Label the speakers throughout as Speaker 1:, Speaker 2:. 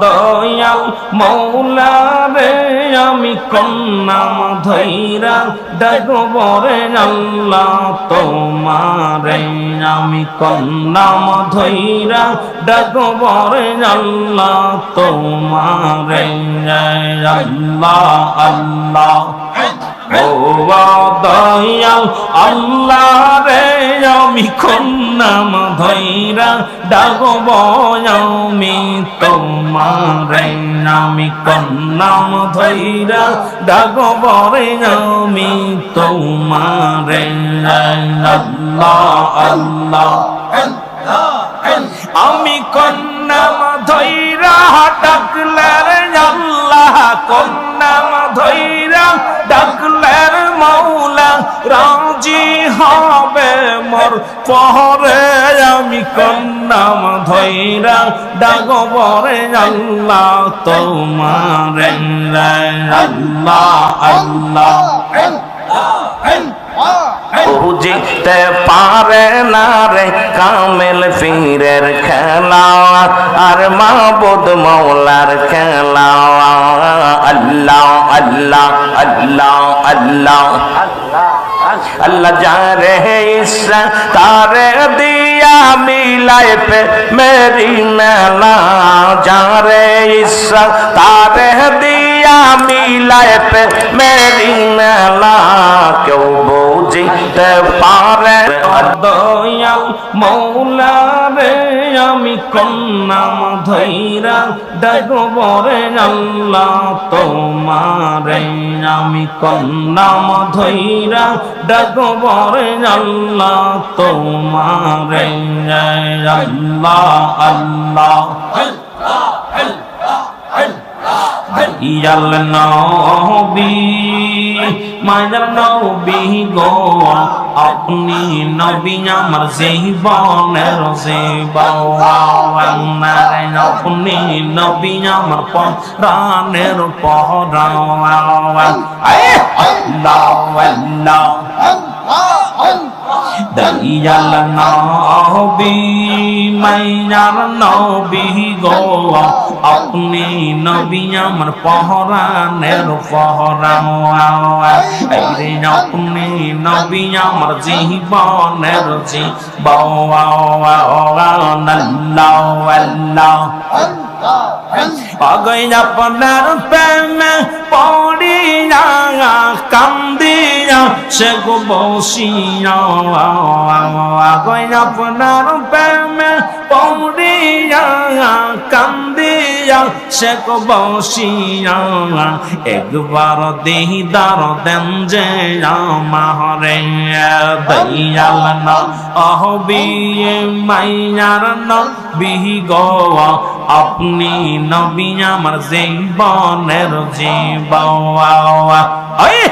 Speaker 1: দয়াল আমি কন্যাম ধৈরা ডাকবরে আল্লাহ তোমারে। আমি কন্যাম ধৈরা ডাকবরে আল্লাহ তোমারে। আল্লাহ আল্লাহ। ও আল্লাহ রে আমি কন্যাম ধৈরা ডাকব আমি তোমারে আমি কন্যাম ধৈরা ডাকব রে আমি তোমারে আল্লাহ আল্লাহ আমি কন্যাম ধৈরা ডাকলের আল্লাহ কন্যাম ধৈরা ডাকলের মৌলা রাজি হবে মোর পরে আমি কন্যাম ধৈরা ডাগবরে আল্লাহ তোমার। আল্লাহ আল্লাহ বুঝতে পারে না রে কামেল ফিরের খেলা আর মাহবুদ মৌলার খেলা আল্লাহ আল্লাহ আল্লাহ আল্লাহ আল্লাহ যারে ইসা তারে দিয়া মিলায় পে মেরি মেলা যারে ইসা তারে দিয়া মিলায় পে মেরি মেলা কেউ বুঝিতে পারে দয়াল মৌলা আমি কন্যাম ধৈরা ডাকবরে আল্লাহ তোমারে আমি কন্যাম ধৈরা ডাকবরে আল্লাহ তোমারে আল্লাহ আল্লাহ ইয়াল নবী মায়ার নবী গো, আপনি নবী আমার জীবনের জীবন। আপনি নবী আমার প্রাণের আল্লাহ আল্লাহ আল্লাহ। দয়াল নবী মাইয়ার নবী গো আপনি নবী আমার পহরানের পহরা রে আপনি নবী আমার জীবনের জীবন আল্লাহ আল্লাহ পড়িয়া কান্দিয়া সে গো বসিয়া আপনার প্রেমে পড়িয়া কান্দিয়া সে গো বসিয়া একবার দিদার দেন যে আমারে দয়াল না অহবি মাইয়ার নবী গো আপনি নবী আমার জীবনের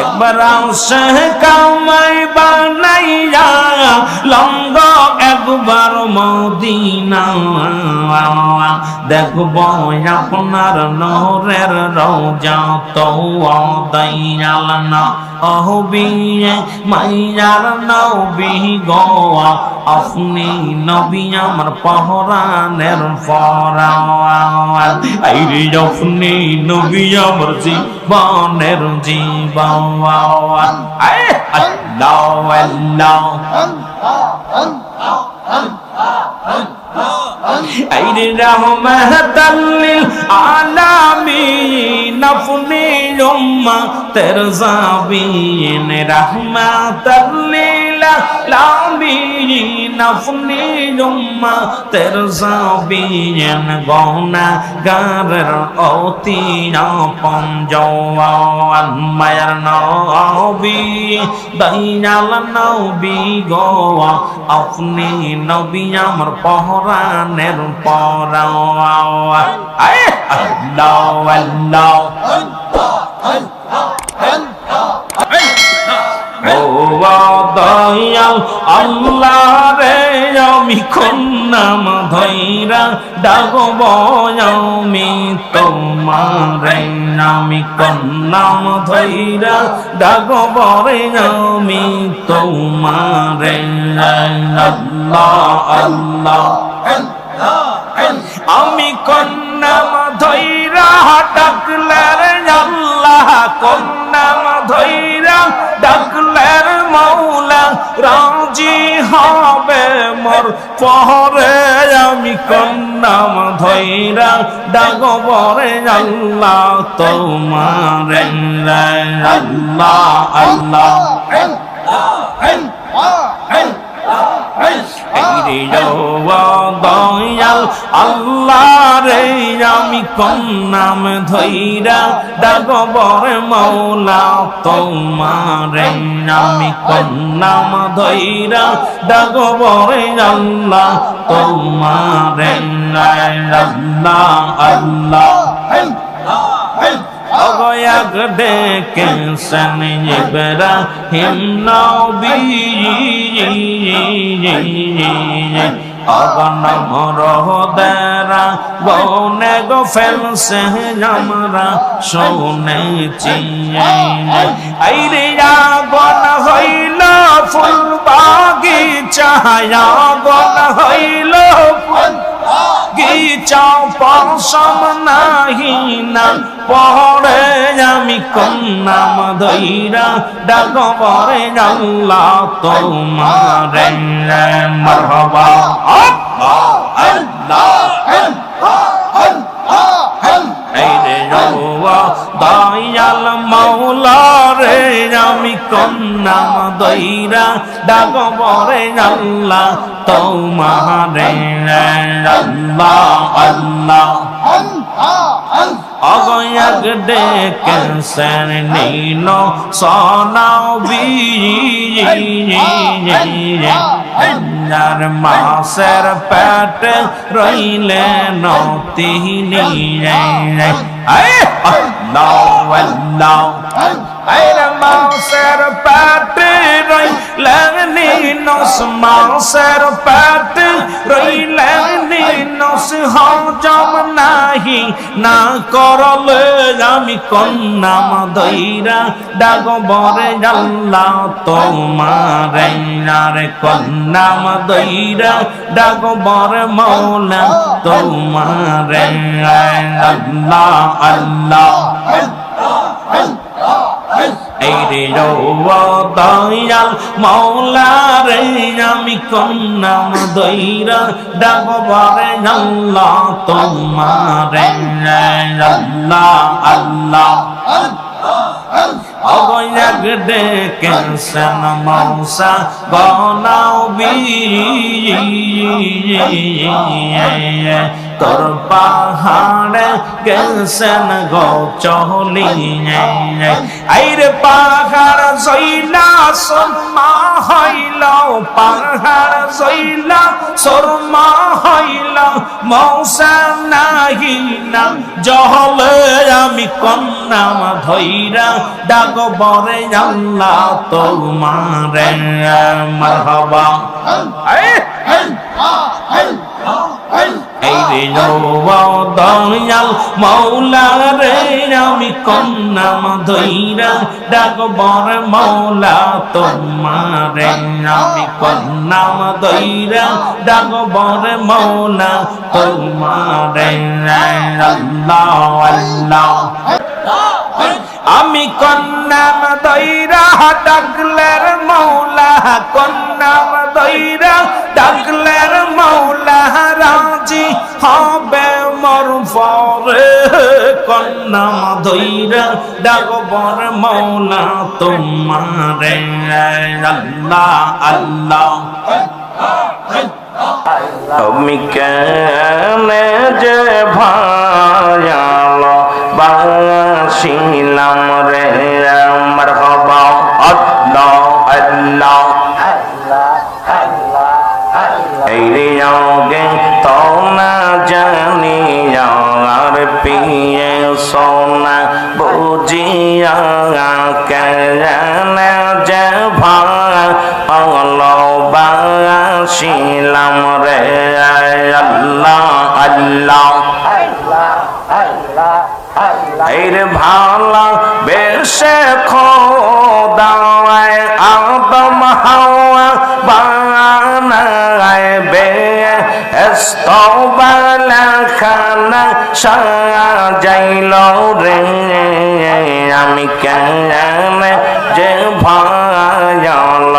Speaker 1: একবার সে কামাই বানাইয়া, লঙ্গ একবার মদিনা। দেখব আপনার নহরের রোজা তো দয়াল না। অহবিয়ে মাইয়ার নবী গো, আপনি নবী আমার পহরানের আইরে আপনি নবী আমার জীবনের জীবন। আল্লাহ আল্লাহ। আইরে রহমতাল্লিল আলামিন আপনি আলামিন আপনি উম্মা তের জাবিন গনা গারের অতি আপন জওয়ান মায়ার নবী দয়াল নবী গো, আপনি নবী আমার পহরানের পরাওয়া আল্লাহ। আল্লাহ রে আমি কন্যাম ধৈরা ডাকব আমি তোমারে, আমি কন্যাম ধৈরা ডাকব রে আমি তোমারে, আল্লাহ আল্লাহ আমি কন্যাম ধৈরা ডাকলের আল্লাহ কন্যাম ধৈরা ডাকলের মৌলা রাজি হবে মোর পরে আমি কন্যাম ধৈরা ডাকবরে আল্লাহ তোমারে আল্লাহ আল্লাহ দয়াল আল্লাহ রে আমি কন্যাম ধৈরা ডাকবর মৌলা, তোমারে আমি কন্যাম ধৈরা ডাকবর আল্লাহ, তোমারে আল্লাহ আল্লাহ। অগয়াগ ডেকেছেন ইব্রাহিম নবী অগন মরদেরা গনে গো ফেলছে আমরা শুনেছি আইরে আগন হইল ফুল বাগিচা আগন হইল গিচাও পশম নাহি না পড়ে আমি কন্যাম ধৈরা ডাকবরে আল্লাহ তোমারে মরহবা। আল্লাহ রে যৌয়া দয়াল মৌলা রে আমি কন্যাম দইরা ডাকবরে আল্লাহ তোমারে আল্লাহ আল্লাহ। অগয়াগ ডেকেছেন নীল সনাও বীর। মাসের পেট রইলে আইরে মাসের পেট রইলেন নিনস মাসের পেট রইলেন নিনস হজম নাহি, না করলে আমি কন্যাম দইরা ডাগবরে আল্লাহ তোমারে আরে কন্যাম দইরা ডাগবরে মৌলা তোমারে আল্লাহ আল্লাহ এই রে দয়াল, মৌলা রে, আমি কন্যাম দইরা ডাকবারে আল্লাহ, তোমারে আল্লাহ আল্লাহ। অবয়াগ ডেকেছেন মৌসা গনাও বি তোর পাহাড়ে গেছেন গো চহলি আইরে পাহাড় জইলা সোমা হইল পাহাড় জইলা সোরমা হইল মৌসা নাহি না জহলে আমি কন্যাম ধৈরা ডাক বরে আল্লাহ তোমারে মারহাবা এই দয়াল মৌলা রে আমি কন্যাম ধৈরা ডাক বর মৌলা তোমারে, আমি কন্যাম ধৈরা ডাক বর মৌলা তোমারে, আমি কন্যাম দৈরা ডাকলের মৌলা কন্যাম দৈরা ডাকলের মৌলা রাজি হবে মোর পরে কন্যাম দৈরা ডাকবর মৌলা তোমারে। আল্লাহ আল্লাহ। তুমি কেন যে ভায়াল বাসিলাম রে, আমার হবা আল্লাহ আল্লাহ। এই রে পিয়ে সোনা বুঝিয়া কেন যে ভালোবাসিলাম রে। আল্লাহ আল্লাহ। এর ভালো বেশে খোদায় আদম হাওয়া বা খানা সাজাইল রে। আমি কেন যে ভায়াল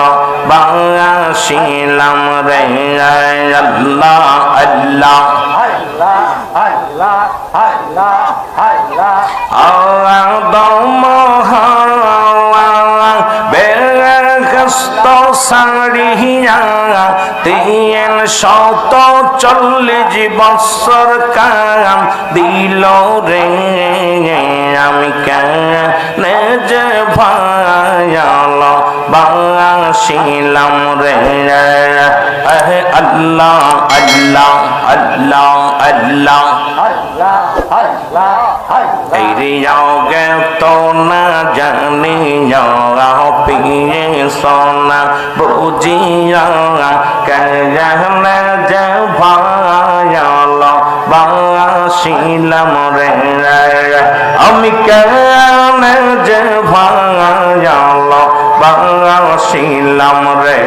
Speaker 1: বাসিলাম রে? আল্লাহ আল্লাহ। সারিয়া তিন শত চল্লিশ বছর কাম দিল রে, আমি কেন যে ভায়াল বাসিলাম রে। আল্লাহ আল্লাহ আল্লাহ আল্লাহ। গে তো না জানি পিয়ে সোনা বুঝিয়া কেন যে ভায়াল বাসিলাম রে? আমি কেন যে ভায়াল বাসিলাম রে?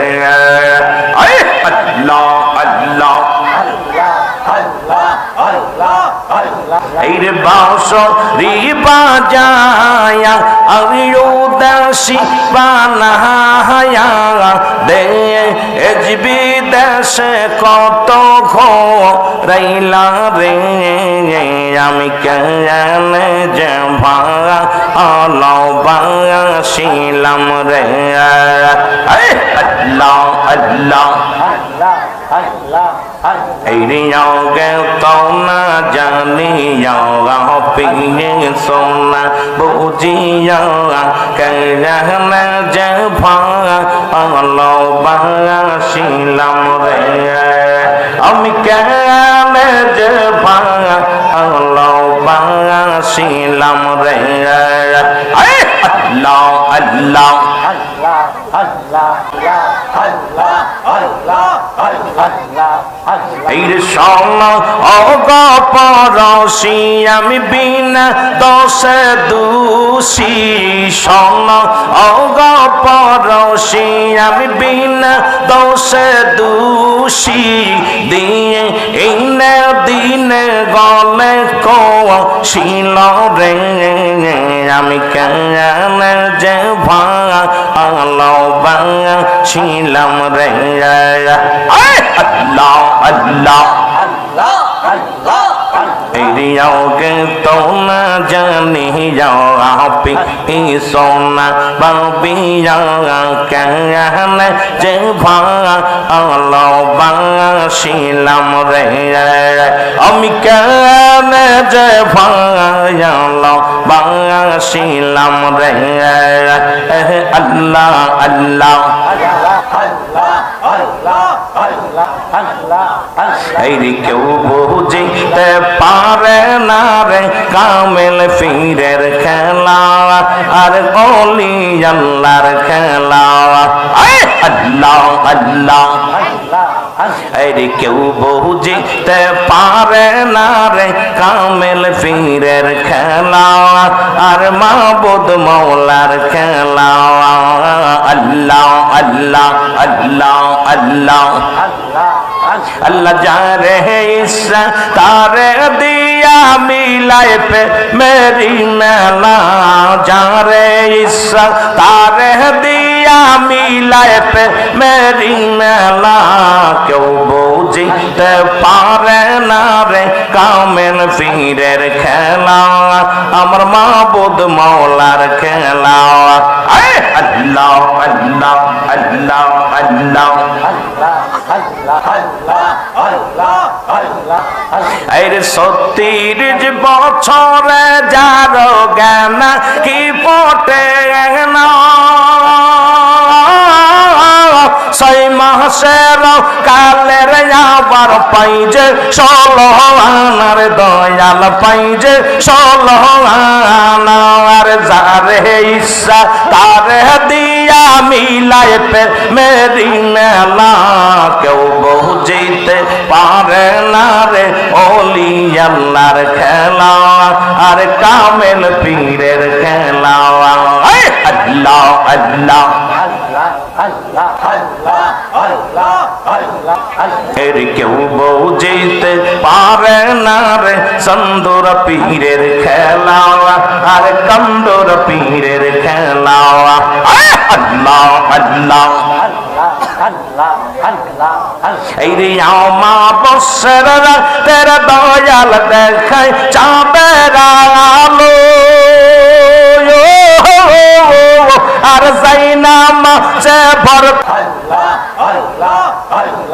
Speaker 1: আল্লাহ আল্লাহ এইরে বাস, রিবা যায়া আমি উদাসী বানাহায়া। দে এজবি দেশে কত ঘো রাইলা রে। আমি কেন যে ভাঙা আলো রে? আল্লাহ আল্লাহ গে তো না জানিয়া পিয়ে সোনা বুঝিয়া কেন যে ভালো বাসিলাম রে আমি কেন যে ভালো বাসিলাম রে আল্লাহ আল্লাহ এই সন অগপরসি আমি বিনা দশে দোষী সন অগপরসি আমি বিনা দশে দোষী। দিয়ে এই দিনে গলে কো শিল রে, আমি কেন যে ভালো ছিলাম রে আল্লাহ আল্লাহ কে তো না জানি আপি সোনা বাবিয়া কেন যে ভালো বাসিলাম রে। আমি কেন যে ভালো বাসিলাম রে। আল্লাহ আল্লাহ। এই কেউ বুঝিতে পারে না রে কামেল ফিরের খেলা আর গলি আল্লাহর খেলা। আল্লাহ আল্লাহ। আরে কেউ বুঝিতে পারে না রে, কামেল ফিরের খেলা। আর মাবুদ মৌলার খেলা। আল্লাহ আল্লাহ আল্লাহ আল্লাহ। আল্লাহ যারে ইসা তারে দিয়া মিলায় পে মেরি মেলা যারে ইসা তারে দিয়া মিলায় পে মেরি মেলা। কেউ বুঝিতে পারে না রে কামেল ফিরের খেলা, আমার মাবুদ মৌলার খেলা। আল্লাহ আল্লাহ আল্লাহ আল্লাহ। আরে সত্তর বছরে যার জ্ঞান কি পটে না? ছয় মাসের কালের আবার পাই যে ষোলো আনার দয়াল পাই যে ষোলো আনার যারে ইচ্ছা তারে দিয়া মিলায় পে মেরি মেলা কেউ পারে না রে ওলি আল্লাহর খেলা আর কামেল পীরের খেলা। আল্লাহ আল্লাহ। পীরের কেউ বউ যেতে পারে না রে। সন্দর পীরের খেলাওয়া, আর কন্দর পীরের খেলাওয়া। আল্লাহ আল্লাহ এই রে আমা বসর তের দয়াল দেখায় চাঁদের আলো। আর জাইনামা সে ভর আল্লাহ আল্লাহ আল্লাহ।